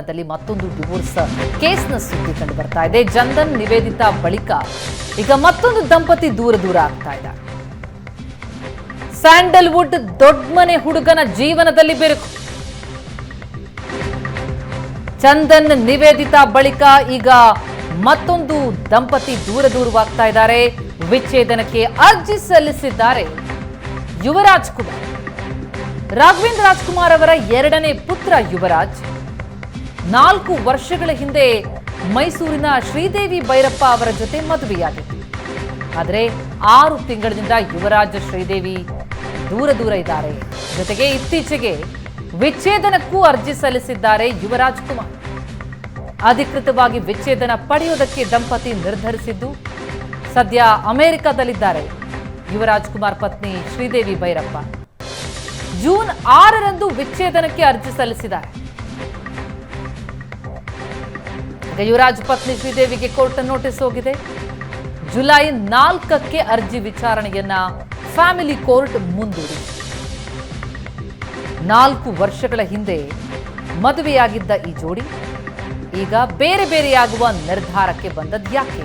ಮತ್ತೊಂದು ಡಿವೋರ್ಸ್ ಕೇಸ್ನ ಸುದ್ದಿ ಕಂಡು ಬರ್ತಾ ಇದೆ. ಜನ್ಧನ್ ನಿವೇದಿತಾ ಬಳಿಕ ಈಗ ಮತ್ತೊಂದು ದಂಪತಿ ದೂರ ದೂರ ಆಗ್ತಾ ಇದ್ದಾರೆ ಸ್ಯಾಂಡಲ್ವುಡ್ ದೊಡ್ಡಮನೆ ಹುಡುಗನ ಜೀವನದಲ್ಲಿ ಬೆರುಕು. ಚಂದನ್ ನಿವೇದಿತಾ ಬಳಿಕ ಈಗ ಮತ್ತೊಂದು ದಂಪತಿ ದೂರ ದೂರವಾಗ್ತಾ ಇದ್ದಾರೆ. ವಿಚ್ಛೇದನಕ್ಕೆ ಅರ್ಜಿ ಸಲ್ಲಿಸಿದ್ದಾರೆ ಯುವರಾಜ್ ಕುಮಾರ್. ರಾಘವೇಂದ್ರ ರಾಜ್ಕುಮಾರ್ ಅವರ ಎರಡನೇ ಪುತ್ರ ಯುವರಾಜ್. ನಾಲ್ಕು ವರ್ಷಗಳ ಹಿಂದೆ ಮೈಸೂರಿನ ಶ್ರೀದೇವಿ ಭೈರಪ್ಪ ಅವರ ಜೊತೆ ಮದುವೆಯಾಗಿತ್ತು. ಆದರೆ ಆರು ತಿಂಗಳಿನಿಂದ ಯುವರಾಜ ಶ್ರೀದೇವಿ ದೂರ ದೂರ ಇದ್ದಾರೆ. ಜೊತೆಗೆ ಇತ್ತೀಚೆಗೆ ವಿಚ್ಛೇದನಕ್ಕೂ ಅರ್ಜಿ ಸಲ್ಲಿಸಿದ್ದಾರೆ ಯುವರಾಜ್ ಕುಮಾರ್. ಅಧಿಕೃತವಾಗಿ ವಿಚ್ಛೇದನ ಪಡೆಯುವುದಕ್ಕೆ ದಂಪತಿ ನಿರ್ಧರಿಸಿದ್ದು ಸದ್ಯ ಅಮೆರಿಕದಲ್ಲಿದ್ದಾರೆ ಯುವರಾಜ್ ಕುಮಾರ್ ಪತ್ನಿ ಶ್ರೀದೇವಿ ಭೈರಪ್ಪ ಜೂನ್ ಆರರಂದು ವಿಚ್ಛೇದನಕ್ಕೆ ಅರ್ಜಿ ಸಲ್ಲಿಸಿದ್ದಾರೆ. ಯುವರಾಜ್ ಪತ್ನಿ ಶ್ರೀದೇವಿಗೆ ಕೋರ್ಟ್ ನೋಟಿಸ್ ಹೋಗಿದೆ. ಜುಲೈ ನಾಲ್ಕಕ್ಕೆ ಅರ್ಜಿ ವಿಚಾರಣೆಯನ್ನ ಫ್ಯಾಮಿಲಿ ಕೋರ್ಟ್ ಮುಂದೂಡಿ. ನಾಲ್ಕು ವರ್ಷಗಳ ಹಿಂದೆ ಮದುವೆಯಾಗಿದ್ದ ಈ ಜೋಡಿ ಈಗ ಬೇರೆ ಬೇರೆಯಾಗುವ ನಿರ್ಧಾರಕ್ಕೆ ಬಂದದ್ದು ಯಾಕೆ?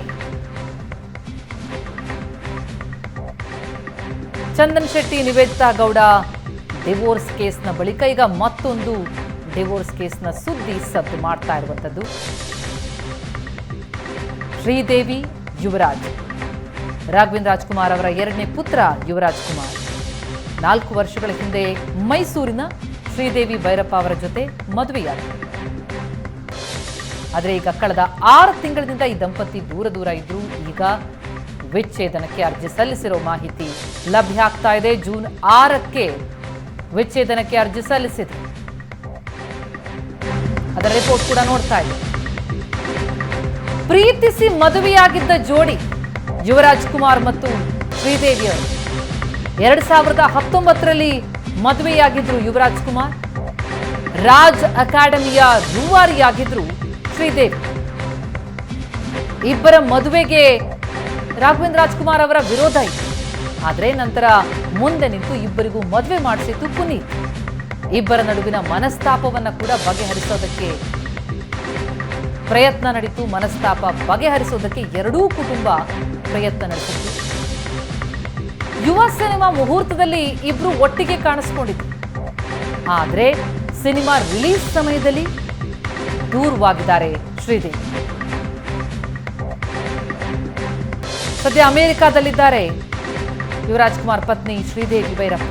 ಚಂದನ್ ಶೆಟ್ಟಿ, ನಿವೇದಿತಾ ಗೌಡ ಡಿವೋರ್ಸ್ ಕೇಸ್ನ ಬಳಿಕ ಈಗ ಮತ್ತೊಂದು ಡಿವೋರ್ಸ್ ಕೇಸ್ನ ಸುದ್ದಿ ಸದ್ದು ಮಾಡ್ತಾ ಇರುವಂಥದ್ದು. ಶ್ರೀದೇವಿ ಯುವರಾಜ್. ರಾಘವೇಂದ್ರ ರಾಜ್ಕುಮಾರ್ ಅವರ ಎರಡನೇ ಪುತ್ರ ಯುವರಾಜ್ ಕುಮಾರ್. ನಾಲ್ಕು ವರ್ಷಗಳ ಹಿಂದೆ ಮೈಸೂರಿನ ಶ್ರೀದೇವಿ ಭೈರಪ್ಪ ಅವರ ಜೊತೆ ಮದುವೆಯಾದರು. ಆದರೆ ಈಗ ಕಳೆದ ಆರು ತಿಂಗಳಿಂದ ಈ ದಂಪತಿ ದೂರ ದೂರ ಇದ್ರು. ಈಗ ವಿಚ್ಛೇದನಕ್ಕೆ ಅರ್ಜಿ ಸಲ್ಲಿಸಿರೋ ಮಾಹಿತಿ ಲಭ್ಯ ಆಗ್ತಾ ಇದೆ. ಜೂನ್ ಆರಕ್ಕೆ ವಿಚ್ಛೇದನಕ್ಕೆ ಅರ್ಜಿ ಸಲ್ಲಿಸಿದೆ ಅದರ ರಿಪೋರ್ಟ್ ಕೂಡ ನೋಡ್ತಾ ಇದೆ ಪ್ರೀತಿಸಿ ಮದುವೆಯಾಗಿದ್ದ ಜೋಡಿ ಯುವರಾಜ್ ಕುಮಾರ್ ಮತ್ತು ಶ್ರೀದೇವಿ ಅವರು. ಎರಡ್ ಸಾವಿರದ ಹತ್ತೊಂಬತ್ತರಲ್ಲಿ ಮದುವೆಯಾಗಿದ್ರು ಯುವರಾಜ್ ಕುಮಾರ್. ರಾಜ್ ಅಕಾಡೆಮಿಯ ರೂವಾರಿಯಾಗಿದ್ರು ಶ್ರೀದೇವಿ. ಇಬ್ಬರ ಮದುವೆಗೆ ರಾಘವೇಂದ್ರ ರಾಜ್ಕುಮಾರ್ ಅವರ ವಿರೋಧ ಇತ್ತು. ಆದರೆ ನಂತರ ಮುಂದೆ ನಿಂತು ಇಬ್ಬರಿಗೂ ಮದುವೆ ಮಾಡಿಸಿದ್ದು ಪುನೀತ್. ಇಬ್ಬರ ನಡುವಿನ ಮನಸ್ತಾಪವನ್ನ ಕೂಡ ಬಗೆಹರಿಸೋದಕ್ಕೆ ಪ್ರಯತ್ನ ನಡೀತು, ಮನಸ್ತಾಪ ಬಗೆಹರಿಸೋದಕ್ಕೆ ಎರಡೂ ಕುಟುಂಬ ಪ್ರಯತ್ನ ನಡೆಸಿತ್ತು. ಯುವ ಸಿನಿಮಾ ಮುಹೂರ್ತದಲ್ಲಿ ಇಬ್ರು ಒಟ್ಟಿಗೆ ಕಾಣಿಸ್ಕೊಂಡಿದ್ರು. ಆದರೆ ಸಿನಿಮಾ ರಿಲೀಸ್ ಸಮಯದಲ್ಲಿ ದೂರವಾಗಿದ್ದಾರೆ ಶ್ರೀದೇವಿ. ಸದ್ಯ ಅಮೆರಿಕಾದಲ್ಲಿದ್ದಾರೆ ಯುವರಾಜ್ ಕುಮಾರ್ ಪತ್ನಿ ಶ್ರೀದೇವಿ ಭೈರಪ್ಪ.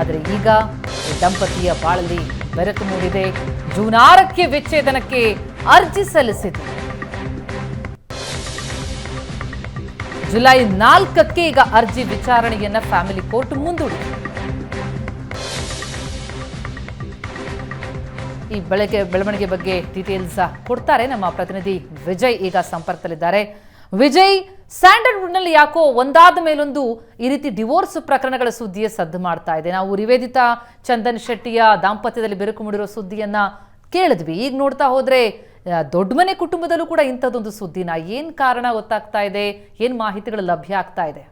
ಆದರೆ ಈಗ ದಂಪತಿಯ ಬಾಳಲ್ಲಿ ಬೆರಕು ಮೂಡಿದೆ. ಜೂನ್ ಆರಕ್ಕೆ ವಿಚ್ಛೇದನಕ್ಕೆ ಅರ್ಜಿ ಸಲ್ಲಿಸಿತು ಜುಲೈ ನಾಲ್ಕಕ್ಕೆ ಈಗ ಅರ್ಜಿ ವಿಚಾರಣೆಯನ್ನ ಫ್ಯಾಮಿಲಿ ಕೋರ್ಟ್ ಮುಂದೂಡಿತು ಈ ಬೆಳಗ್ಗೆ ಬೆಳವಣಿಗೆ ಬಗ್ಗೆ ಡೀಟೇಲ್ಸ್ ಕೊಡ್ತಾರೆ ನಮ್ಮ ಪ್ರತಿನಿಧಿ ವಿಜಯ್ ಈಗ ಸಂಪರ್ಕದಲ್ಲಿದ್ದಾರೆ. ವಿಜಯ್, ಸ್ಯಾಂಡಲ್ವುಡ್ನಲ್ಲಿ ಯಾಕೋ ಒಂದಾದ ಮೇಲೊಂದು ಈ ರೀತಿ ಡಿವೋರ್ಸ್ ಪ್ರಕರಣಗಳ ಸುದ್ದಿಯೇ ಸದ್ದು ಮಾಡ್ತಾ ಇದೆ. ನಾವು ನಿವೇದಿತಾ ಚಂದನ್ ಶೆಟ್ಟಿಯ ದಾಂಪತ್ಯದಲ್ಲಿ ಬೆರುಕು ಮೂಡಿರೋ ಸುದ್ದಿಯನ್ನ ಕೇಳಿದ್ವಿ. ಈಗ ನೋಡ್ತಾ ಹೋದ್ರೆ ದೊಡ್ಡ ಮನೆ ಕುಟುಂಬದಲ್ಲೂ ಕೂಡ ಇಂಥದ್ದೊಂದು ಸುದ್ದಿನ ಏನು ಕಾರಣ ಗೊತ್ತಾಗ್ತಾ ಇದೆ? ಏನು ಮಾಹಿತಿಗಳು ಲಭ್ಯ ಆಗ್ತಾ ಇದೆ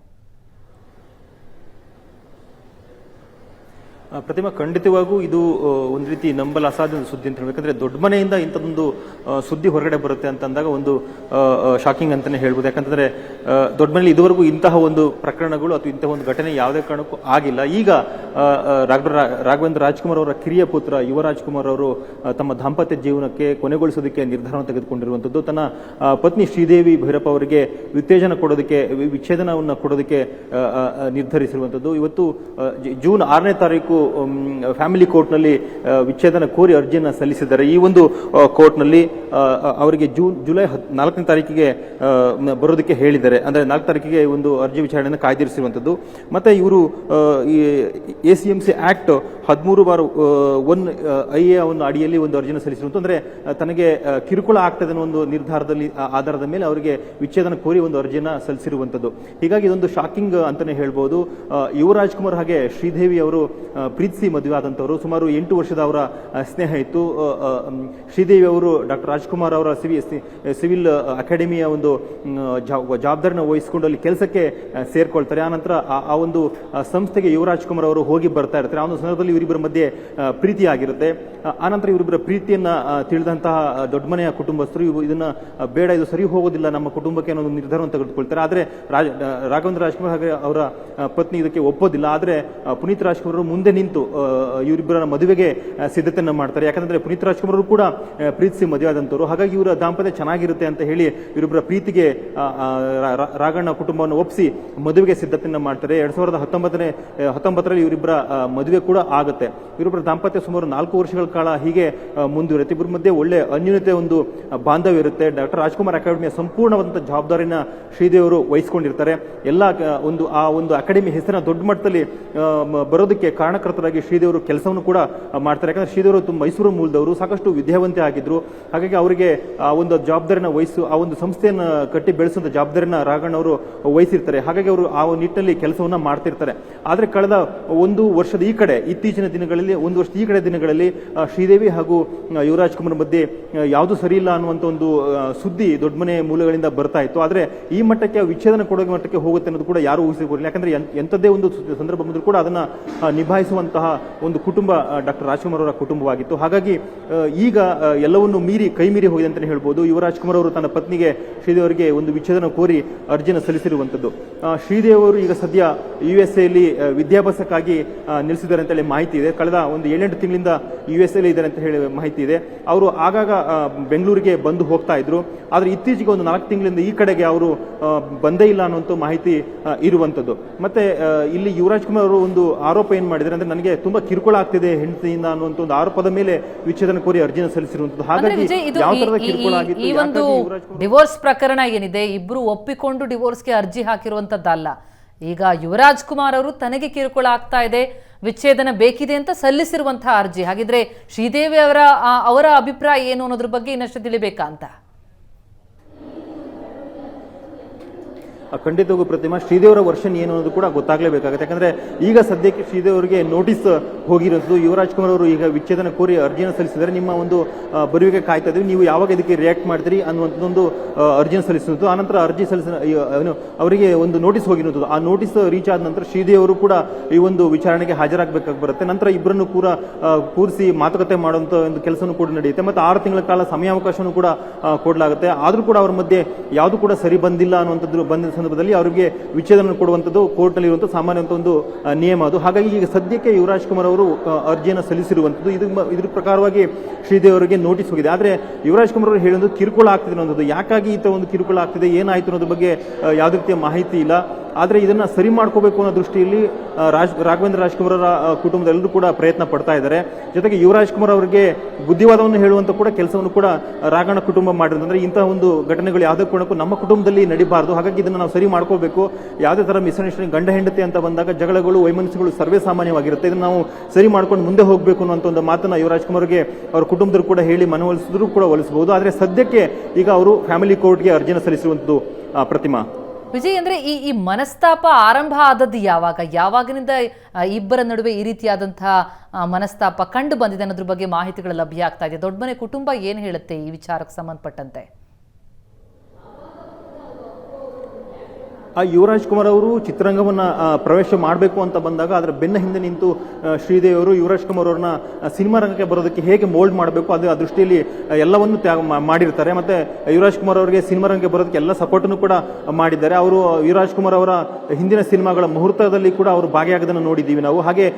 ಆ, ಪ್ರತಿಮಾ ಖಂಡಿತವಾಗೂ ಇದು ಒಂದು ರೀತಿ ನಂಬಲ್ ಅಸಾಧ್ಯ ಸುದ್ದಿ ಅಂತ ಹೇಳಬೇಕು. ಯಾಕಂದ್ರೆ ದೊಡ್ಡ ಮನೆಯಿಂದ ಇಂಥದ್ದೊಂದು ಸುದ್ದಿ ಹೊರಗಡೆ ಬರುತ್ತೆ ಅಂತ ಅಂದಾಗ ಒಂದು ಶಾಕಿಂಗ್ ಅಂತಲೇ ಹೇಳ್ಬೋದು. ಯಾಕಂತಂದ್ರೆ ಆ, ದೊಡ್ಡ ಮನೆಯಲ್ಲಿ ಇದುವರೆಗೂ ಇಂತಹ ಒಂದು ಪ್ರಕರಣಗಳು ಅಥವಾ ಇಂತಹ ಒಂದು ಘಟನೆ ಯಾವುದೇ ಕಾರಣಕ್ಕೂ ಆಗಿಲ್ಲ. ಈಗ ರಾಘವೇಂದ್ರ ರಾಜ್ಕುಮಾರ್ ಅವರ ಕಿರಿಯ ಪುತ್ರ ಯುವ ರಾಜ್ಕುಮಾರ್ ಅವರು ತಮ್ಮ ದಾಂಪತ್ಯ ಜೀವನಕ್ಕೆ ಕೊನೆಗೊಳಿಸೋದಕ್ಕೆ ನಿರ್ಧಾರವನ್ನು ತೆಗೆದುಕೊಂಡಿರುವಂಥದ್ದು ತನ್ನ ಪತ್ನಿ ಶ್ರೀದೇವಿ ಭೈರಪ್ಪ ಅವರಿಗೆ ಉತ್ತೇಜನ ಕೊಡೋದಕ್ಕೆ ವಿಚ್ಛೇದನವನ್ನು ಕೊಡೋದಕ್ಕೆ ನಿರ್ಧರಿಸಿರುವಂಥದ್ದು. ಇವತ್ತು ಜೂನ್ ಆರನೇ ತಾರೀಕು ಫ್ಯಾಮಿಲಿ ಕೋರ್ಟ್ನಲ್ಲಿ ವಿಚ್ಛೇದನ ಕೋರಿ ಅರ್ಜಿಯನ್ನು ಸಲ್ಲಿಸಿದ್ದಾರೆ. ಈ ಒಂದು ಕೋರ್ಟ್ನಲ್ಲಿ ಅವರಿಗೆ ಜೂನ್ ಜುಲೈ ಹತ್ ನಾಲ್ಕನೇ ತಾರೀಕಿಗೆ ಬರೋದಕ್ಕೆ ಹೇಳಿದ್ದಾರೆ. ಅಂದ್ರೆ ನಾಲ್ಕು ತಾರೀಕಿಗೆ ಒಂದು ಅರ್ಜಿ ವಿಚಾರಣೆಯನ್ನು ಕಾಯ್ದಿರಿಸಿರುವಂಥದ್ದು. ಮತ್ತು ಇವರು A C M C act ಹದಿಮೂರು ಬಾರ್ ಒನ್ ಐ ಎ ಒಂದು ಅಡಿಯಲ್ಲಿ ಒಂದು ಅರ್ಜಿಯನ್ನು ಸಲ್ಲಿಸಿರುವಂಥ ಅಂದರೆ ತನಗೆ ಕಿರುಕುಳ ಆಗ್ತದೆ ಅನ್ನೋ ಒಂದು ನಿರ್ಧಾರದಲ್ಲಿ ಆಧಾರದ ಮೇಲೆ ಅವರಿಗೆ ವಿಚ್ಛೇದನ ಕೋರಿ ಒಂದು ಅರ್ಜಿಯನ್ನು ಸಲ್ಲಿಸಿರುವಂಥದ್ದು. ಹೀಗಾಗಿ ಇದೊಂದು ಶಾಕಿಂಗ್ ಅಂತಲೇ ಹೇಳ್ಬೋದು. ಯುವರಾಜ್ ಕುಮಾರ್ ಹಾಗೆ ಶ್ರೀದೇವಿ ಅವರು ಪ್ರೀತಿಸಿ ಮದುವೆ ಆದಂಥವರು. ಸುಮಾರು ಎಂಟು ವರ್ಷದ ಅವರ ಸ್ನೇಹ ಇತ್ತು. ಶ್ರೀದೇವಿ ಅವರು ಡಾಕ್ಟರ್ ರಾಜ್ಕುಮಾರ್ ಅವರ ಸಿವಿ ಸಿವಿಲ್ ಅಕಾಡೆಮಿಯ ಒಂದು ಜಾಬ್ ಜವಾಬ್ದಾರಿನ ವಹಿಸಿಕೊಂಡು ಅಲ್ಲಿ ಕೆಲಸಕ್ಕೆ ಸೇರ್ಕೊಳ್ತಾರೆ. ಆನಂತರ ಆ- ಒಂದು ಸಂಸ್ಥೆಗೆ ಯುವರಾಜ್ ಕುಮಾರ್ ಅವರು ಹೋಗಿ ಬರ್ತಾ ಇರ್ತಾರೆ. ಆ ಒಂದು ಸಂದರ್ಭದಲ್ಲಿ ಇವರಿಬ್ಬರ ಮಧ್ಯೆ ಪ್ರೀತಿಯಾಗಿರುತ್ತೆ ಆನಂತರ ಇವರಿಬ್ಬರ ಪ್ರೀತಿಯನ್ನ ತಿಳಿದಂತಹ ದೊಡ್ಡ ಮನೆಯ ಕುಟುಂಬಸ್ಥರು ಇವು ಇದನ್ನ ಬೇಡ, ಇದು ಸರಿ ಹೋಗೋದಿಲ್ಲ ನಮ್ಮ ಕುಟುಂಬಕ್ಕೆ ಅನ್ನೋ ಒಂದು ನಿರ್ಧಾರವನ್ನು ತೆಗೆದುಕೊಳ್ತಾರೆ. ಆದರೆ, ರಾಜ ರಾಘವೇಂದ್ರ ರಾಜ್ಕುಮಾರ್ ಹಾಗೆ ಅವರ ಪತ್ನಿ ಇದಕ್ಕೆ ಒಪ್ಪೋದಿಲ್ಲ. ಆದರೆ ಪುನೀತ್ ರಾಜ್ಕುಮಾರ್ ಮುಂದೆ ನಿಂತು ಇವರಿಬ್ಬರ ಮದುವೆಗೆ ಸಿದ್ಧತೆಯನ್ನು ಮಾಡ್ತಾರೆ. ಯಾಕಂದ್ರೆ ಪುನೀತ್ ರಾಜ್ಕುಮಾರ್ ಕೂಡ ಪ್ರೀತಿಸಿ ಮದುವೆ ಆದಂತವರು. ಹಾಗಾಗಿ ಇವರ ದಾಂಪತ್ಯ ಚೆನ್ನಾಗಿರುತ್ತೆ ಅಂತ ಹೇಳಿ ಇವರಿಬ್ಬರ ಪ್ರೀತಿಗೆ ರಾಘಣ್ಣ ಕುಟುಂಬವನ್ನು ಒಪ್ಪಿಸಿ ಮದುವೆಗೆ ಸಿದ್ಧತೆಯನ್ನು ಮಾಡ್ತಾರೆ. ಎರಡ್ ಸಾವಿರದ ಹತ್ತೊಂಬತ್ತನೇ ಹತ್ತೊಂಬತ್ತರಲ್ಲಿ ಇವರಿಬ್ಬರ ಮದುವೆ ಕೂಡ ಆಗುತ್ತೆ. ಇವರಿಬ್ಬರ ದಾಂಪತ್ಯ ಸುಮಾರು ನಾಲ್ಕು ವರ್ಷಗಳ ಕಾಲ ಹೀಗೆ ಮುಂದುವರಿಯುತ್ತೆ. ಇಬ್ಬರ ಮಧ್ಯೆ ಒಳ್ಳೆ ಅನ್ಯೂನ್ಯತೆ ಒಂದು ಬಾಂಧವ್ಯ ಇರುತ್ತೆ. ಡಾಕ್ಟರ್ ರಾಜ್ಕುಮಾರ್ ಅಕಾಡೆಮಿಯ ಸಂಪೂರ್ಣವಾದಂಥ ಜವಾಬ್ದಾರಿನ ಶ್ರೀದೇವರು ವಹಿಸಿಕೊಂಡಿರ್ತಾರೆ. ಎಲ್ಲ ಒಂದು, ಆ ಒಂದು ಅಕಾಡೆಮಿ ಹೆಸರಿನ ದೊಡ್ಡ ಮಟ್ಟದಲ್ಲಿ ಬರೋದಕ್ಕೆ ಕಾರಣಕರ್ತರಾಗಿ ಶ್ರೀದೇವರು ಕೆಲಸವನ್ನು ಕೂಡ ಮಾಡ್ತಾರೆ. ಯಾಕಂದ್ರೆ ಶ್ರೀದೇವರು ತುಂಬ ಮೈಸೂರು ಮೂಲದವರು, ಸಾಕಷ್ಟು ವಿದ್ಯಾವಂತೆ ಆಗಿದ್ರು. ಹಾಗಾಗಿ ಅವರಿಗೆ ಆ ಒಂದು ಜವಾಬ್ದಾರಿನ ವಹಿಸು, ಆ ಒಂದು ಸಂಸ್ಥೆಯನ್ನು ಕಟ್ಟಿ ಬೆಳೆಸುವಂತ ಜವಾಬ್ದಾರಿನ ರಾಘಣ್ಣ ಅವರು ವಹಿಸಿರ್ತಾರೆ. ಹಾಗಾಗಿ ಅವರು ಆ ನಿಟ್ಟಿನಲ್ಲಿ ಕೆಲಸವನ್ನ ಮಾಡ್ತಿರ್ತಾರೆ. ಆದ್ರೆ ಕಳೆದ ಒಂದು ವರ್ಷದ ಈ ಕಡೆ, ಇತ್ತೀಚಿನ ದಿನಗಳಲ್ಲಿ, ಒಂದು ವರ್ಷದ ಈ ಕಡೆ ದಿನಗಳಲ್ಲಿ ಶ್ರೀದೇವಿ ಹಾಗೂ ಯುವರಾಜ್ ಕುಮಾರ್ ಮಧ್ಯೆ ಯಾವುದು ಸರಿ ಇಲ್ಲ ಅನ್ನುವಂಥ ಒಂದು ಸುದ್ದಿ ದೊಡ್ಡ ಮನೆ ಮೂಲಗಳಿಂದ ಬರ್ತಾ ಇತ್ತು. ಆದ್ರೆ ಈ ಮಟ್ಟಕ್ಕೆ, ವಿಚ್ಛೇದನ ಕೊಡೋ ಮಟ್ಟಕ್ಕೆ ಹೋಗುತ್ತೆ ಅನ್ನೋದು ಕೂಡ ಯಾರು ಊಹಿಸಿರಲಿಲ್ಲ ಯಾಕಂದ್ರೆ ಎಂಥದ್ದೇ ಒಂದು ಸಂದರ್ಭ ಬಂದರೂ ಕೂಡ ಅದನ್ನ ನಿಭಾಯಿಸುವಂತಹ ಒಂದು ಕುಟುಂಬ ಡಾಕ್ಟರ್ ರಾಜ್ಕುಮಾರ್ ಅವರ ಕುಟುಂಬವಾಗಿತ್ತು. ಹಾಗಾಗಿ ಈಗ ಎಲ್ಲವನ್ನು ಮೀರಿ ಕೈ ಮೀರಿ ಹೋಗಿದೆ ಅಂತಲೇ ಹೇಳ್ಬೋದು. ಯುವರಾಜ್ ಕುಮಾರ್ ಅವರು ತನ್ನ ಪತ್ನಿಗೆ ಶ್ರೀದೇವರಿಗೆ ಒಂದು ವಿಚ್ಛೇದನ ಕೋರಿ ಅರ್ಜಿನ ಸಲ್ಲಿಸಿರುವಂಥದ್ದು. ಶ್ರೀದೇವರು ಶ್ರೀದೇವ್ ಅವರು ಈಗ ಸದ್ಯ ಯು ಎಸ್ ಎಲ್ಲಿ ವಿದ್ಯಾಭ್ಯಾಸಕ್ಕಾಗಿ ನಿಲ್ಲಿಸಿದ್ದಾರೆ ಅಂತೇಳಿ ಮಾಹಿತಿ ಇದೆ. ಕಳೆದ ಒಂದು ಏಳೆಂಟು ತಿಂಗಳಿಂದ ಯು ಎಸ್ ಎಲ್ಲಿ ಇದ್ದಾರೆ ಅಂತ ಹೇಳಿ ಮಾಹಿತಿ ಇದೆ. ಅವರು ಆಗಾಗ ಬೆಂಗಳೂರಿಗೆ ಬಂದು ಹೋಗ್ತಾ ಇದ್ರು. ಆದರೆ ಇತ್ತೀಚೆಗೆ ಒಂದು ನಾಲ್ಕು ತಿಂಗಳಿಂದ ಈ ಕಡೆಗೆ ಅವರು ಬಂದೇ ಇಲ್ಲ ಅನ್ನುವಂಥ ಮಾಹಿತಿ ಇರುವಂಥದ್ದು. ಮತ್ತೆ ಇಲ್ಲಿ ಯುವರಾಜ್ ಕುಮಾರ್ ಅವರು ಒಂದು ಆರೋಪ ಏನು ಮಾಡಿದ್ದಾರೆ ಅಂದ್ರೆ ನನಗೆ ತುಂಬಾ ಕಿರುಕುಳ ಆಗ್ತಿದೆ ಹೆಂಡತಿಯಿಂದ ಅನ್ನುವಂಥ ಒಂದು ಆರೋಪದ ಮೇಲೆ ವಿಚ್ಛೇದನ ಕೋರಿ ಅರ್ಜಿನ ಸಲ್ಲಿಸಿರುವಂಥದ್ದು. ಹಾಗಾಗಿ ಯಾವ ತರದ ಕಿರುಕುಳ ಆಗಿತ್ತು? ಡಿವೋರ್ಸ್ ಪ್ರಕರಣ ಏನಿದೆ? ಇಬ್ರು ಒಪ್ಪಿಕೊಂಡು ಡಿವೋರ್ಸ್ಗೆ ಅರ್ಜಿ ಹಾಕಿರುವಂತದ್ದಲ್ಲ. ಈಗ ಯುವರಾಜ್ ಕುಮಾರ್ ಅವರು ತನಗೆ ಕಿರುಕುಳ ಆಗ್ತಾ ಇದೆ. ವಿಚ್ಛೇದನ ಬೇಕಿದೆ ಅಂತ ಸಲ್ಲಿಸಿರುವಂತಹ ಅರ್ಜಿ. ಹಾಗಿದ್ರೆ ಶ್ರೀದೇವಿ ಅವರ ಅವರ ಅಭಿಪ್ರಾಯ ಏನು ಅನ್ನೋದ್ರ ಬಗ್ಗೆ ಇನ್ನಷ್ಟು ತಿಳಿಬೇಕಾ ಅಂತ? ಖಂಡಿತವಾಗೂ ಪ್ರತಿಮಾ ಶ್ರೀದೇವರ ವರ್ಷನ್ ಏನು ಅನ್ನೋದು ಕೂಡ ಗೊತ್ತಾಗಲೇಬೇಕಾಗುತ್ತೆ. ಯಾಕಂದ್ರೆ ಈಗ ಸದ್ಯಕ್ಕೆ ಶ್ರೀದೇವರಿಗೆ ನೋಟಿಸ್ ಹೋಗಿರೋದು, ಯುವರಾಜ್ ಕುಮಾರ್ ಅವರು ಈಗ ವಿಚ್ಛೇದನ ಕೋರಿ ಅರ್ಜಿನ ಸಲ್ಲಿಸಿದರೆ ನಿಮ್ಮ ಒಂದು ಬರುವಿಗೆ ಕಾಯ್ತಾ ಇದ್ದೀವಿ. ನೀವು ಯಾವಾಗ ಇದಕ್ಕೆ ರಿಯಾಕ್ಟ್ ಮಾಡ್ತೀರಿ ಅನ್ನುವಂಥದ್ದೊಂದು ಅರ್ಜಿಯನ್ನು ಸಲ್ಲಿಸಿದ್ದು ಆನಂತರ ಅರ್ಜಿ ಸಲ್ಲಿಸ ಏನು, ಅವರಿಗೆ ಒಂದು ನೋಟಿಸ್ ಹೋಗಿರುವಂಥದ್ದು. ಆ ನೋಟಿಸ್ ರೀಚ್ ಆದ ನಂತರ ಶ್ರೀದೇವರು ಕೂಡ ಈ ಒಂದು ವಿಚಾರಣೆಗೆ ಹಾಜರಾಗಬೇಕಾಗಿ ಬರುತ್ತೆ. ನಂತರ ಇಬ್ಬರನ್ನು ಕೂಡ ಕೂರಿಸಿ ಮಾತುಕತೆ ಮಾಡುವಂಥ ಒಂದು ಕೆಲಸನೂ ಕೂಡ ನಡೆಯುತ್ತೆ. ಮತ್ತು ಆರು ತಿಂಗಳ ಕಾಲ ಸಮಯಾವಕಾಶನೂ ಕೂಡ ಕೊಡಲಾಗುತ್ತೆ. ಆದರೂ ಕೂಡ ಅವರ ಮಧ್ಯೆ ಯಾವುದು ಕೂಡ ಸರಿ ಬಂದಿಲ್ಲ ಅನ್ನುವಂಥದ್ದು ಬಂದ ಸಂದರ್ಭದಲ್ಲಿ ಅವರಿಗೆ ವಿಚ್ಛೇದನ ಕೊಡುವಂಥದ್ದು ಕೋರ್ಟ್ನಲ್ಲಿ ಇರುವಂಥ ಸಾಮಾನ್ಯ ಒಂದು ನಿಯಮ ಅದು. ಹಾಗಾಗಿ ಈಗ ಸದ್ಯಕ್ಕೆ ಯುವರಾಜ್ ಕುಮಾರ್ ಅವರು ಅರ್ಜಿಯನ್ನು ಸಲ್ಲಿಸಿರುವಂಥದ್ದು ಇದು ಇದ್ರ ಪ್ರಕಾರವಾಗಿ ಶ್ರೀದೇವ್ ಅವರಿಗೆ ನೋಟಿಸ್ ಹೋಗಿದೆ. ಆದ್ರೆ ಯುವರಾಜ್ ಕುಮಾರ್ ಅವರು ಹೇಳೋದು ಕಿರುಕುಳ ಆಗ್ತಿದೆ ಅನ್ನೋದು. ಯಾಕಾಗಿ ಈತ ಒಂದು ಕಿರುಕುಳ ಆಗ್ತಿದೆ? ಏನಾಯ್ತು ಅನ್ನೋದ್ರ ಬಗ್ಗೆ ಯಾವುದೇ ರೀತಿಯ ಮಾಹಿತಿ ಇಲ್ಲ. ಆದರೆ ಇದನ್ನು ಸರಿ ಮಾಡ್ಕೋಬೇಕು ಅನ್ನೋ ದೃಷ್ಟಿಯಲ್ಲಿ ರಾಜ್, ರಾಘವೇಂದ್ರ ರಾಜ್ಕುಮಾರ್ ಅವರ ಕುಟುಂಬದ ಎಲ್ಲರೂ ಕೂಡ ಪ್ರಯತ್ನ ಪಡ್ತಾ ಇದ್ದಾರೆ. ಜೊತೆಗೆ ಯುವರಾಜ್ ಕುಮಾರ್ ಅವರಿಗೆ ಬುದ್ಧಿವಾದವನ್ನು ಹೇಳುವಂಥ ಕೂಡ ಕೆಲಸವನ್ನು ಕೂಡ ರಾಘಣ್ಣ ಕುಟುಂಬ ಮಾಡಿರೋದು ಅಂದ್ರೆ ಇಂತಹ ಒಂದು ಘಟನೆಗಳು ಯಾವುದೇ ಕಾರಣಕ್ಕೂ ನಮ್ಮ ಕುಟುಂಬದಲ್ಲಿ ನಡಿಬಾರದು. ಹಾಗಾಗಿ ಇದನ್ನು ನಾವು ಸರಿ ಮಾಡ್ಕೋಬೇಕು. ಯಾವುದೇ ಥರ ಮಿಸ್ಅಂಡರ್ಸ್ಟ್ಯಾಂಡಿಂಗ್ ಗಂಡ, ಹೆಂಡತಿ ಅಂತ ಬಂದಾಗ ಜಗಳಗಳು ವೈಮನಸ್ಸುಗಳು ಸರ್ವೇ ಸಾಮಾನ್ಯವಾಗಿರುತ್ತೆ. ಇದನ್ನು ನಾವು ಸರಿ ಮಾಡ್ಕೊಂಡು ಮುಂದೆ ಹೋಗಬೇಕು ಅನ್ನುವಂಥ ಒಂದು ಮಾತನ್ನು ಯುವರಾಜ್ ಕುಮಾರ್ಗೆ ಅವ್ರ ಕುಟುಂಬದರು ಕೂಡ ಹೇಳಿ ಮನವೊಲಿಸಿದ್ರು ಕೂಡ ಒಲಿಸಬಹುದು ಆದರೆ ಸದ್ಯಕ್ಕೆ ಈಗ ಅವರು ಫ್ಯಾಮಿಲಿ ಕೋರ್ಟ್ಗೆ ಅರ್ಜಿನ ಸಲ್ಲಿಸುವಂಥದ್ದು ಪ್ರತಿಮಾ. ವಿಜಯ್, ಅಂದ್ರೆ ಈ ಈ ಮನಸ್ತಾಪ ಆರಂಭ ಆದದ್ದು ಯಾವಾಗ? ಯಾವಾಗಿನಿಂದ ಇಬ್ಬರ ನಡುವೆ ಈ ರೀತಿಯಾದಂತಹ ಮನಸ್ತಾಪ ಕಂಡು ಬಂದಿದೆ ಅನ್ನೋದ್ರ ಬಗ್ಗೆ ಮಾಹಿತಿಗಳು ಲಭ್ಯ ಆಗ್ತಾ ಇದೆ. ದೊಡ್ಡಮನೆ ಕುಟುಂಬ ಏನು ಹೇಳುತ್ತೆ ಈ ವಿಚಾರಕ್ಕೆ ಸಂಬಂಧಪಟ್ಟಂತೆ? ಆ ಯುವರಾಜ್ ಕುಮಾರ್ ಅವರು ಚಿತ್ರರಂಗವನ್ನು ಪ್ರವೇಶ ಮಾಡಬೇಕು ಅಂತ ಬಂದಾಗ ಅದರ ಬೆನ್ನ ಹಿಂದೆ ನಿಂತು ಶ್ರೀದೇವಿ ಅವರು ಯುವರಾಜ್ ಕುಮಾರ್ ಅವ್ರನ್ನ ಸಿನಿಮಾ ರಂಗಕ್ಕೆ ಬರೋದಕ್ಕೆ ಹೇಗೆ ಮೋಲ್ಡ್ ಮಾಡಬೇಕು ಅದು ಆ ದೃಷ್ಟಿಯಲ್ಲಿ ಎಲ್ಲವನ್ನು ತ್ಯಾಗ ಮಾಡಿರ್ತಾರೆ. ಮತ್ತು ಯುವರಾಜ್ ಕುಮಾರ್ ಅವರಿಗೆ ಸಿನಿಮಾ ರಂಗಕ್ಕೆ ಬರೋದಕ್ಕೆ ಎಲ್ಲ ಸಪೋರ್ಟನ್ನು ಕೂಡ ಮಾಡಿದ್ದಾರೆ. ಅವರು ಯುವರಾಜ್ ಕುಮಾರ್ ಅವರ ಹಿಂದಿನ ಸಿನಿಮಾಗಳ ಮುಹೂರ್ತದಲ್ಲಿ ಕೂಡ ಅವರು ಭಾಗಿಯಾಗೋದನ್ನು ನೋಡಿದ್ದೀವಿ ನಾವು. ಹಾಗೆ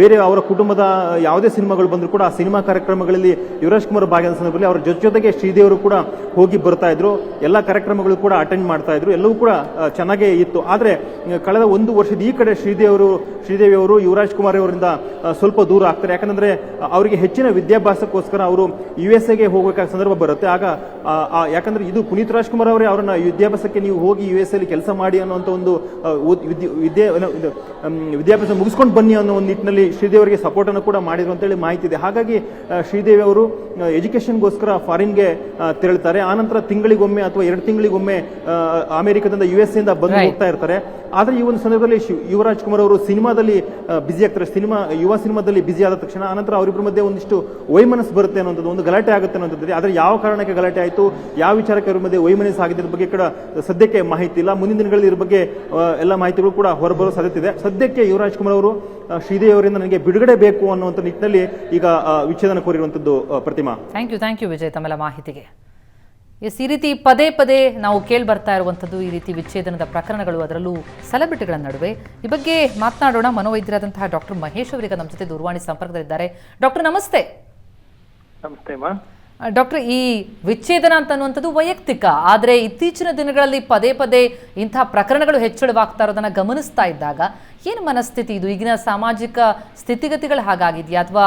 ಬೇರೆ ಅವರ ಕುಟುಂಬದ ಯಾವುದೇ ಸಿನಿಮಾಗಳು ಬಂದರೂ ಕೂಡ ಆ ಸಿನಿಮಾ ಕಾರ್ಯಕ್ರಮಗಳಲ್ಲಿ ಯುವರಾಜ್ ಕುಮಾರ್ ಭಾಗಿಯಾದ ಸಂದರ್ಭದಲ್ಲಿ ಅವರ ಜೊತೆ ಜೊತೆಗೆ ಶ್ರೀದೇವರು ಕೂಡ ಹೋಗಿ ಬರ್ತಾ ಇದ್ರು. ಎಲ್ಲ ಕಾರ್ಯಕ್ರಮಗಳು ಕೂಡ ಅಟೆಂಡ್ ಮಾಡ್ತಾ ಇದ್ರು. ಎಲ್ಲವೂ ಕೂಡ ಆ, ಚೆನ್ನಾಗೇ ಇತ್ತು. ಆದರೆ ಕಳೆದ ಒಂದು ವರ್ಷದ ಈ ಕಡೆ ಶ್ರೀದೇವರು ಶ್ರೀದೇವಿ ಅವರು ಯುವರಾಜ್ ಕುಮಾರ್ ಅವರಿಂದ ಸ್ವಲ್ಪ ದೂರ ಆಗ್ತಾರೆ. ಯಾಕಂದ್ರೆ ಅವರಿಗೆ ಹೆಚ್ಚಿನ ವಿದ್ಯಾಭ್ಯಾಸಕ್ಕೋಸ್ಕರ ಅವರು ಯು ಎಸ್ ಎಗೆ ಹೋಗಬೇಕಾದ ಸಂದರ್ಭ ಬರುತ್ತೆ. ಆಗ ಯಾಕಂದ್ರೆ ಇದು ಪುನೀತ್ ರಾಜ್ಕುಮಾರ್ ಅವರೇ ಅವರನ್ನ ವಿದ್ಯಾಭ್ಯಾಸಕ್ಕೆ ನೀವು ಹೋಗಿ ಯು ಎಸ್ ಅಲ್ಲಿ ಕೆಲಸ ಮಾಡಿ ಅನ್ನುವಂಥ ಒಂದು ವಿದ್ಯೆ- ವಿದ್ಯಾಭ್ಯಾಸ ಮುಗಿಸ್ಕೊಂಡು ಬನ್ನಿ ಅನ್ನೋ ಒಂದು ನಿಟ್ಟಿನಲ್ಲಿ ಶ್ರೀದೇವರಿಗೆ ಸಪೋರ್ಟ್ ಅನ್ನು ಕೂಡ ಮಾಡಿದ್ರು ಅಂತೇಳಿ ಮಾಹಿತಿ ಇದೆ. ಹಾಗಾಗಿ ಶ್ರೀದೇವಿ ಅವರು ಎಜುಕೇಷನ್ಗೋಸ್ಕರ ಫಾರಿನ್ಗೆ ತೆರಳ್ತಾರೆ. ಆನಂತರ ತಿಂಗಳಿಗೊಮ್ಮೆ ಅಥವಾ ಎರಡು ತಿಂಗಳಿಗೊಮ್ಮೆ ಅಮೆರಿಕದಿಂದ ಯು ಎಸ್ ಇಂದ ಬಂದು ಹೋಗ್ತಾ ಇರ್ತಾರೆ. ಆದ್ರೆ ಈ ಒಂದು ಸಂದರ್ಭದಲ್ಲಿ ಯುವರಾಜ್ ಕುಮಾರ್ ಅವರು ಸಿನಿಮಾದಲ್ಲಿ ಬಿಸಿ ಆಗ್ತಾರೆ. ಸಿನಿಮಾ ಯುವ ಸಿನಿಮಾದಲ್ಲಿ ಬಿಸಿ ಆದ ತಕ್ಷಣ ಆನಂತರ ಅವರಿಬ್ಬರ ಮಧ್ಯೆ ಒಂದಿಷ್ಟು ವೈಮನಸ್ ಬರುತ್ತೆ ಅನ್ನೋದು ಒಂದು ಗಲಾಟೆ ಆಗುತ್ತೆ ಅನ್ನೋದ್ರೆ ಆದ್ರೆ ಯಾವ ಕಾರಣಕ್ಕೆ ಗಲಾಟೆ ಆಯಿತು? ಯಾವ ವಿಚಾರಕ್ಕೆ ಅವರ ಮಧ್ಯೆ ವೈಮನಸ್ ಆಗಿದೆ ಬಗ್ಗೆ ಕೂಡ ಸದ್ಯಕ್ಕೆ ಮಾಹಿತಿ ಇಲ್ಲ. ಮುಂದಿನ ದಿನಗಳಲ್ಲಿ ಇದ್ರ ಬಗ್ಗೆ ಎಲ್ಲ ಮಾಹಿತಿಗಳು ಕೂಡ ಹೊರಬರೋ ಸಾಧ್ಯತೆ ಇದೆ. ಸದ್ಯಕ್ಕೆ ಯುವರಾಜ್ ಕುಮಾರ್ ಅವರು ಶ್ರೀದೇವಿ ಅವರಿಂದ ನನಗೆ ಬಿಡುಗಡೆ ಬೇಕು ಅನ್ನುವಂಥ ನಿಟ್ಟಿನಲ್ಲಿ ಈಗ ವಿಚ್ಛೇದನ ಕೋರಿರುವಂಥದ್ದು ಆ, Prathima thank you thank you Vijay ತಮ್ಮೆಲ್ಲ ಮಾಹಿತಿಗೆ. ಎಸ್ ಈ ರೀತಿ ಪದೇ ಪದೇ ನಾವು ಕೇಳಿ ಬರ್ತಾ ಇರುವಂಥದ್ದು ಈ ರೀತಿ ವಿಚ್ಛೇದನದ ಪ್ರಕರಣಗಳು ಅದರಲ್ಲೂ ಸೆಲೆಬ್ರಿಟಿಗಳ ನಡುವೆ. ಈ ಬಗ್ಗೆ ಮಾತನಾಡೋಣ. ಮನೋವೈದ್ಯರಾದಂತಹ ಡಾಕ್ಟರ್ ಮಹೇಶ್ ಅವರಿಗೆ ನಮ್ಮ ಜೊತೆ ದೂರವಾಣಿ ಸಂಪರ್ಕದಲ್ಲಿದ್ದಾರೆ. ಡಾಕ್ಟರ್ ನಮಸ್ತೆ. ನಮಸ್ತೆ ಮಾ. ಡಾಕ್ಟರ್, ಈ ವಿಚ್ಛೇದನ ಅಂತ ಅನ್ನುವಂಥದ್ದು ವೈಯಕ್ತಿಕ. ಆದರೆ ಇತ್ತೀಚಿನ ದಿನಗಳಲ್ಲಿ ಪದೇ ಪದೇ ಇಂತಹ ಪ್ರಕರಣಗಳು ಹೆಚ್ಚಳವಾಗ್ತಾ ಇರೋದನ್ನು ಗಮನಿಸ್ತಾ ಇದ್ದಾಗ ಏನು ಮನಸ್ಥಿತಿ ಇದು? ಈಗಿನ ಸಾಮಾಜಿಕ ಸ್ಥಿತಿಗತಿಗಳು ಹಾಗಾಗಿದೆಯಾ? ಅಥವಾ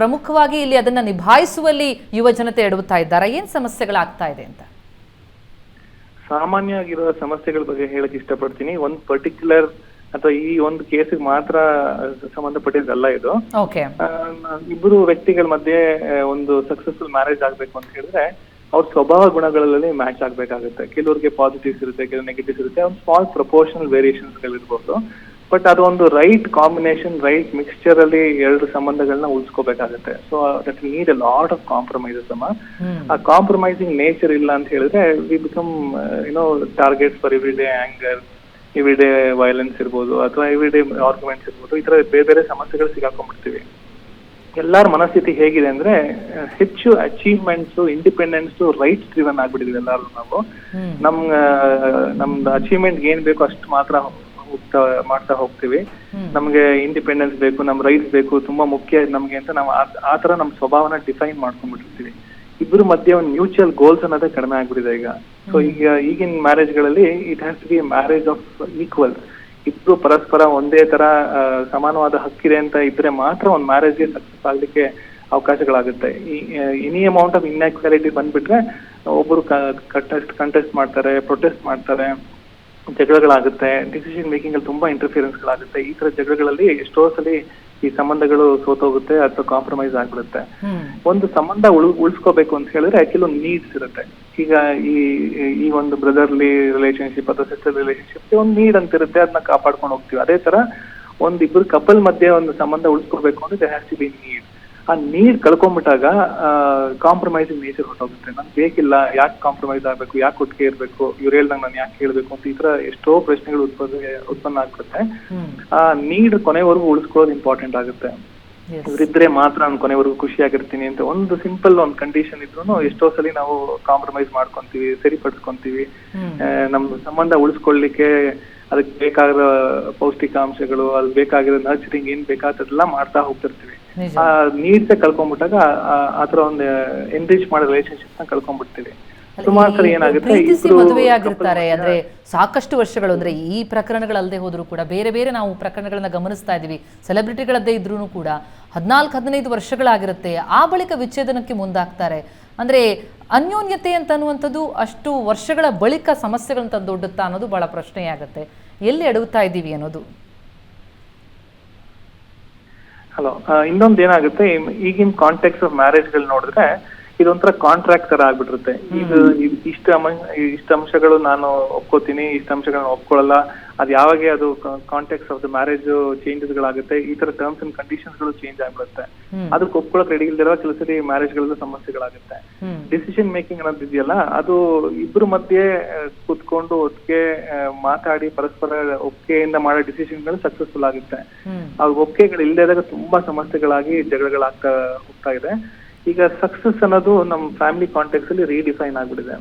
ಪ್ರಮುಖವಾಗಿ ಇಲ್ಲಿ ಅದನ್ನ ನಿಭಾಯಿಸುವಲ್ಲಿ ಯುವ ಜನತೆ ಎಡವುತ್ತಾ ಇದ್ದಾರಾ? ಏನು ಸಮಸ್ಯೆಗಳಾಗ್ತಾ ಇದೆ ಅಂತ? ಸಾಮಾನ್ಯ ಆಗಿರೋ ಸಮಸ್ಯೆಗಳ ಬಗ್ಗೆ ಹೇಳಕ್ ಇಷ್ಟಪಡ್ತೀನಿ. ಒಂದು ಪರ್ಟಿಕ್ಯುಲರ್ ಅಥವಾ ಈ ಒಂದು ಕೇಸಿಗೆ ಮಾತ್ರ ಸಂಬಂಧಪಟ್ಟಿದ್ದಲ್ಲ ಇದು. ಓಕೆ ಆ, ಇಬ್ರು ವ್ಯಕ್ತಿಗಳ ಮಧ್ಯೆ ಒಂದು ಸಕ್ಸಸ್ಫುಲ್ ಮ್ಯಾರೇಜ್ ಆಗ್ಬೇಕು ಅಂತ ಹೇಳಿದ್ರೆ ಅವ್ರ ಸ್ವಭಾವ ಗುಣಗಳಲ್ಲಿ ಮ್ಯಾಚ್ ಆಗ್ಬೇಕಾಗುತ್ತೆ. ಕೆಲವ್ರಿಗೆ ಪಾಸಿಟಿವ್ಸ್ ಇರುತ್ತೆ ಕೆಲವು ನೆಗೆಟಿವ್ಸ್ ಇರುತ್ತೆ. ಒಂದು ಸ್ಮಾಲ್ ಪ್ರಪೋರ್ಷನಲ್ ವೇರಿಯೇಷನ್ಸ್ ಗಳಿರ್ಬೋದು ಬಟ್ ಅದೊಂದು ರೈಟ್ ಕಾಂಬಿನೇಷನ್ ರೈಟ್ ಮಿಕ್ಸ್ಚರ್ ಅಲ್ಲಿ ಎರಡು ಸಂಬಂಧಗಳನ್ನ ಉಳಿಸ್ಕೋಬೇಕಾಗುತ್ತೆ. So that need a lot of compromises ಅಮ್ಮ. ಆ ಕಾಂಪ್ರಮೈಸಿಂಗ್ ನೇಚರ್ ಇಲ್ಲ ಅಂತ ಹೇಳಿದ್ರೆ we become you know target for every day anger every day violence ಇರ್ಬೋದು ಅಥವಾ ಇವಿಡೆ ಆರ್ಗ್ಯುಮೆಂಟ್ಸ್ ಇರ್ಬೋದು ಈ ತರ ಬೇರೆ ಬೇರೆ ಸಮಸ್ಯೆಗಳು ಸಿಗಾಕೊಂಡ್ಬಿಡ್ತೀವಿ. ಎಲ್ಲಾರ ಮನಸ್ಥಿತಿ ಹೇಗಿದೆ ಅಂದ್ರೆ ಹೆಚ್ಚು ಅಚೀವ್ಮೆಂಟ್ಸ್ ಇಂಡಿಪೆಂಡೆನ್ಸ್ ರೈಟ್ಸ್ ಡ್ರಿವನ್ ಆಗ್ಬಿಟ್ಟಿದೆ ಎಲ್ಲಾರು ನಾವು. ನಮ್ ನಮ್ದು ಅಚೀವ್ಮೆಂಟ್ ಏನ್ ಬೇಕು ಅಷ್ಟು ಮಾತ್ರ ಹೋಗ್ತಾ ಮಾಡ್ತಾ ಹೋಗ್ತೀವಿ. ನಮ್ಗೆ ಇಂಡಿಪೆಂಡೆನ್ಸ್ ಬೇಕು ನಮ್ ರೈಟ್ಸ್ ಬೇಕು ತುಂಬಾ ಮುಖ್ಯ ನಮ್ಗೆ ಅಂತ ನಾವು ಆ- ಆ ತರ ನಮ್ ಸ್ವಭಾವನ ಡಿಫೈನ್ ಮಾಡ್ಕೊಂಡ್ಬಿಟ್ಟಿರ್ತೀವಿ. ಇಬ್ಬರ ಮಧ್ಯೆ ಒಂದು ಮ್ಯೂಚುವಲ್ ಗೋಲ್ಸ್ ಅನ್ನೋದೇ ಕಡಿಮೆ ಆಗ್ಬಿಟ್ಟಿದೆ ಈಗ. ಸೊ ಈಗ ಈಗಿನ ಮ್ಯಾರೇಜ್ಗಳಲ್ಲಿ it has to be marriage of equal ಇಬ್ರು ಪರಸ್ಪರ ಒಂದೇ ತರ ಸಮಾನವಾದ ಹಕ್ಕಿದೆ ಅಂತ ಇದ್ರೆ ಮಾತ್ರ ಒಂದು ಮ್ಯಾರೇಜ್ಗೆ ಸಕ್ಸಸ್ ಆಗ್ಲಿಕ್ಕೆ ಅವಕಾಶಗಳಾಗುತ್ತೆ. ಎನಿ ಅಮೌಂಟ್ ಆಫ್ ಇನ್ಆಕ್ವಾಲಿಟಿ ಬಂದ್ಬಿಟ್ರೆ ಒಬ್ಬರು ಕಂಟೆಸ್ಟ್ ಕಂಟೆಸ್ಟ್ ಮಾಡ್ತಾರೆ ಪ್ರೊಟೆಸ್ಟ್ ಮಾಡ್ತಾರೆ ಜಗಳಗಳಾಗುತ್ತೆ ಡಿಸಿಷನ್ ಮೇಕಿಂಗ್ ಅಲ್ಲಿ ತುಂಬಾ ಇಂಟರ್ಫಿಯರೆನ್ಸ್ ಗಳಾಗುತ್ತೆ. ಈ ತರ ಜಗಳಗಳಲ್ಲಿ ಎಷ್ಟೋ ಸಲಿ ಈ ಸಂಬಂಧಗಳು ಸೋತೋಗುತ್ತೆ ಅಥವಾ ಕಾಂಪ್ರಮೈಸ್ ಆಗ್ಬಿಡುತ್ತೆ. ಒಂದು ಸಂಬಂಧ ಉಳ್ ಉಳಿಸ್ಕೋಬೇಕು ಅಂತ ಹೇಳಿದ್ರೆ ಕೆಲವೊಂದು ನೀಡ್ಸ್ ಇರುತ್ತೆ. ಈಗ ಈ ಈ ಒಂದು ಬ್ರದರ್ಲಿ ರಿಲೇಶನ್ಶಿಪ್ ಅಥವಾ ಸಿಸ್ಟರ್ ರಿಲೇಶನ್ಶಿಪ್ ಒಂದು ನೀಡ್ ಅಂತ ಇರುತ್ತೆ ಅದನ್ನ ಕಾಪಾಡ್ಕೊಂಡು ಹೋಗ್ತೀವಿ. ಅದೇ ತರ ಒಂದ್ ಇಬ್ರು ಕಪಲ್ ಮಧ್ಯೆ ಒಂದು ಸಂಬಂಧ ಉಳಿಸ್ಕೋಬೇಕು ಅಂದ್ರೆ ಹ್ಯಾಸ್ ಟು ಬಿ ನೀಡ್ ಆ ನೀರ್ ಕಳ್ಕೊಂಡ್ಬಿಟ್ಟಾಗ ಕಾಂಪ್ರಮೈಸಿಂಗ್ ನೇಚರ್ ಹೊರಟೋಗುತ್ತೆ. ನಾನ್ ಬೇಕಿಲ್ಲ ಯಾಕೆ ಕಾಂಪ್ರಮೈಸ್ ಆಗ್ಬೇಕು ಯಾಕೆ ಒಟ್ಟಿಗೆ ಇರ್ಬೇಕು ಇವ್ರು ಹೇಳ್ದಂಗೆ ನಾನು ಯಾಕೆ ಹೇಳ್ಬೇಕು ಅಂತ ಈ ತರ ಎಷ್ಟೋ ಪ್ರಶ್ನೆಗಳು ಉತ್ಪನ್ನ ಉತ್ಪನ್ನ ಆಗ್ಬಿಡುತ್ತೆ ಆ ನೀಡ್ ಕೊನೆವರೆಗೂ ಉಳಿಸ್ಕೊಳ್ಳೋದು ಇಂಪಾರ್ಟೆಂಟ್ ಆಗುತ್ತೆ. ಇವ್ರಿದ್ರೆ ಮಾತ್ರ ನಾನು ಕೊನೆವರೆಗೂ ಖುಷಿಯಾಗಿರ್ತೀನಿ ಅಂತ ಒಂದು ಸಿಂಪಲ್ ಒಂದು ಕಂಡೀಷನ್ ಇದ್ರು ಎಷ್ಟೋ ಸಲ ನಾವು ಕಾಂಪ್ರಮೈಸ್ ಮಾಡ್ಕೊಂತೀವಿ ಸರಿಪಡಿಸ್ಕೊಂತೀವಿ. ನಮ್ಮ ಸಂಬಂಧ ಉಳಿಸ್ಕೊಳ್ಳಿಕ್ಕೆ ಅದಕ್ಕೆ ಬೇಕಾಗಿರೋ ಪೌಷ್ಟಿಕಾಂಶಗಳು ಅದ್ ಬೇಕಾಗಿರೋ ನರ್ಚರಿಂಗ್ ಏನ್ ಬೇಕಾದೆಲ್ಲ ಮಾಡ್ತಾ ಹೋಗ್ತಿರ್ತೀವಿ. ನೀಡ್ಸ್ ಕಳ್ಕೊಂಡ್ಬಿಟ್ಟಾಗ ಆತರ ಒಂದು ಎನ್ರಿಚ್ ಮಾಡೋ ರಿಲೇಶನ್ಶಿಪ್ನ ಕಳ್ಕೊಂಡ್ಬಿಡ್ತೀವಿ. ಅಲ್ಲ, ಸುಮಾರು ಸರಿ ಏನಾಗುತ್ತೆ ಪ್ರೀತಿಸಿ ಇಬ್ರು ಮದುವೆಯಾಗಿರ್ತಾರೆ ಅಂದ್ರೆ ಸಾಕಷ್ಟು ವರ್ಷಗಳು ಅಂದ್ರೆ ಈ ಪ್ರಕರಣಗಳಲ್ಲದೆ ಹೋದ್ರು ಕೂಡ ಬೇರೆ ಬೇರೆ ನಾವು ಪ್ರಕರಣಗಳನ್ನ ಗಮನಿಸ್ತಾ ಇದೀವಿ ಸೆಲೆಬ್ರಿಟಿಗಳದ್ದೇ ಇದ್ರೂ ಕೂಡ ಹದಿನಾಲ್ಕು ಹದಿನೈದು ವರ್ಷಗಳಾಗಿರುತ್ತೆ. ಆ ಬಳಿಕ ವಿಚ್ಛೇದನಕ್ಕೆ ಮುಂದಾಗ್ತಾರೆ. ಅಂದ್ರೆ ಅನ್ಯೋನ್ಯತೆ ಅಂತ ಅನ್ನುವಂಥದ್ದು ಅಷ್ಟು ವರ್ಷಗಳ ಬಳಿಕ ಸಮಸ್ಯೆಗಳನ್ನ ತಂದೊಡ್ಡುತ್ತಾ ಅನ್ನೋದು ಬಹಳ ಪ್ರಶ್ನೆಯಾಗುತ್ತೆ. ಎಲ್ಲಿ ಅಡಗುತ್ತಾ ಇದ್ದೀವಿ ಅನ್ನೋದು. ಹಲೋ ಇನ್ನೊಂದ್ ಏನಾಗುತ್ತೆ ಈಗಿನ ಕಾಂಟೆಕ್ಸ್ ಆಫ್ ಮ್ಯಾರೇಜ್ಗಳು ನೋಡಿದ್ರೆ ಇದೊಂಥರ ಕಾಂಟ್ರಾಕ್ಟ್ ತರ ಆಗ್ಬಿಟ್ಟಿರುತ್ತೆ. ಇದು ಇಷ್ಟ ಅಮ- ಇಷ್ಟ ಅಂಶಗಳು ನಾನು ಒಪ್ಕೋತೀನಿ ಇಷ್ಟ ಅಂಶಗಳನ್ನ ಒಪ್ಕೊಳ್ಳಲ್ಲ. ಅದ್ ಯಾವಾಗ ಅದು contacts of the marriage changes ಗಳಾಗುತ್ತೆ ಈ ತರ ಟರ್ಮ್ಸ್ ಅಂಡ್ ಕಂಡೀಷನ್ಸ್ಗಳು ಚೇಂಜ್ ಆಗ್ಬಿಡುತ್ತೆ. ಹ್ಮ್. ಅದಕ್ಕೆ ಒಪ್ಕೊಳ್ಳೋಕೆ ರೆಡಿ ಇಲ್ದಿರೋ ಕೆಲಸ ಸರಿ ಮ್ಯಾರೇಜ್ ಗಳಲ್ಲೂ ಸಮಸ್ಯೆಗಳಾಗುತ್ತೆ. ಹ್ಮ್. ಡಿಸಿಷನ್ ಮೇಕಿಂಗ್ ಅನ್ನೋದಿದೆಯಲ್ಲ ಅದು ಇಬ್ರು ಮಧ್ಯೆ ಕುತ್ಕೊಂಡು ಕೂತ್ಕೊಂಡು ಒಟ್ಟಿಗೆ ಆ, ಮಾತಾಡಿ ಪರಸ್ಪರ ಒಪ್ಪಿಗೆಯಿಂದ ಮಾಡೋ ಡಿಸಿಷನ್ಗಳು ಸಕ್ಸಸ್ಫುಲ್ ಆಗುತ್ತೆ. ಹ್ಮ್. ಒಪ್ಪಿಗೆಗಳು ಒಪ್ಪಿಗೆಗಳು ಇದ್ದಾಗ ತುಂಬಾ ಸಮಸ್ಯೆಗಳಾಗಿ ಜಗಳಗಳಾಗ್ತಾ ಹೋಗ್ತಾ ಇದೆ. ಈಗ ಸಕ್ಸಸ್ ಅನ್ನೋದು ನಮ್ಮ ಫ್ಯಾಮಿಲಿ ಕಾಂಟೆಕ್ಸ್ ಅಲ್ಲಿ ರೀಡಿಫೈನ್ ಆಗ್ಬಿಟ್ಟಿದೆ.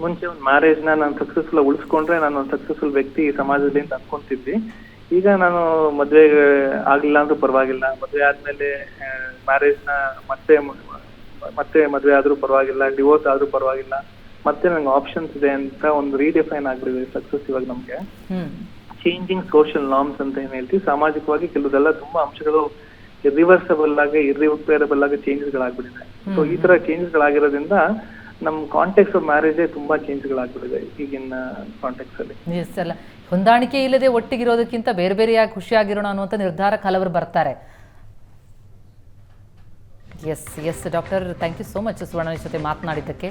ಮುಂಚೆ ಒಂದು ಮ್ಯಾರೇಜ್ನ ನಾನು ಸಕ್ಸಸ್ಫುಲ್ ಉಳಿಸ್ಕೊಂಡ್ರೆ ನಾನು ಒಂದು ಸಕ್ಸಸ್ಫುಲ್ ವ್ಯಕ್ತಿ ಸಮಾಜದಲ್ಲಿ ಅಂತ ಅನ್ಕೊಂತಿದ್ವಿ. ಈಗ ನಾನು ಮದ್ವೆ ಆಗ್ಲಿಲ್ಲ ಅಂದ್ರೂ ಪರವಾಗಿಲ್ಲ. ಮದ್ವೆ ಆದ್ಮೇಲೆ ಮ್ಯಾರೇಜ್ನ ಮತ್ತೆ ಮತ್ತೆ ಮದ್ವೆ ಆದ್ರೂ ಪರವಾಗಿಲ್ಲ ಡಿವೋರ್ಸ್ ಆದ್ರೂ ಪರವಾಗಿಲ್ಲ. ಮತ್ತೆ ನಂಗೆ ಆಪ್ಷನ್ಸ್ ಇದೆ ಅಂತ ಒಂದು ರೀಡಿಫೈನ್ ಆಗ್ಬಿಟ್ಟಿದೆ ಸಕ್ಸಸ್ ಇವಾಗ ನಮ್ಗೆ. ಚೇಂಜಿಂಗ್ ಸೋಷಿಯಲ್ ನಾರ್ಮ್ಸ್ ಅಂತ ಏನ್ ಹೇಳ್ತೀವಿ ಸಾಮಾಜಿಕವಾಗಿ ಕೆಲವೆಲ್ಲ ತುಂಬಾ ಅಂಶಗಳು ರಿವರ್ಸಬಲ್ ಆಗಿ ಇರ್ರಿಪೇರಬಲ್ ಆಗಿ ಚೇಂಜಸ್ ಗಳಾಗ್ಬಿಟ್ಟಿದೆ. ಸೊ ಈ ತರ ಚೇಂಜಸ್ ಗಳಾಗಿರೋದ್ರಿಂದ ನಮ್ ಕಾಂಟೆಕ್ಸ್ ಆಫ್ ಮ್ಯಾರೇಜ್ ತುಂಬಾ ಚೇಂಜ್ ಗಳಾಗ್ಬಿಟ್ಟಿದೆ ಈಗಿನ ಕಾಂಟೆಕ್ಸ್ ಅಲ್ಲಿ. ಎಸ್ ಅಲ್ಲ. ಹೊಂದಾಣಿಕೆ ಇಲ್ಲದೆ ಒಟ್ಟಿಗಿರೋದಕ್ಕಿಂತ ಬೇರೆ ಬೇರೆಯಾಗಿ ಖುಷಿಯಾಗಿರೋಣ ಅನ್ನುವಂಥ ನಿರ್ಧಾರ ಹಲವರು ಬರ್ತಾರೆ. Yes yes doctor thank you so much Suvarna ಜೊತೆ ಮಾತನಾಡಿದ್ದಕ್ಕೆ.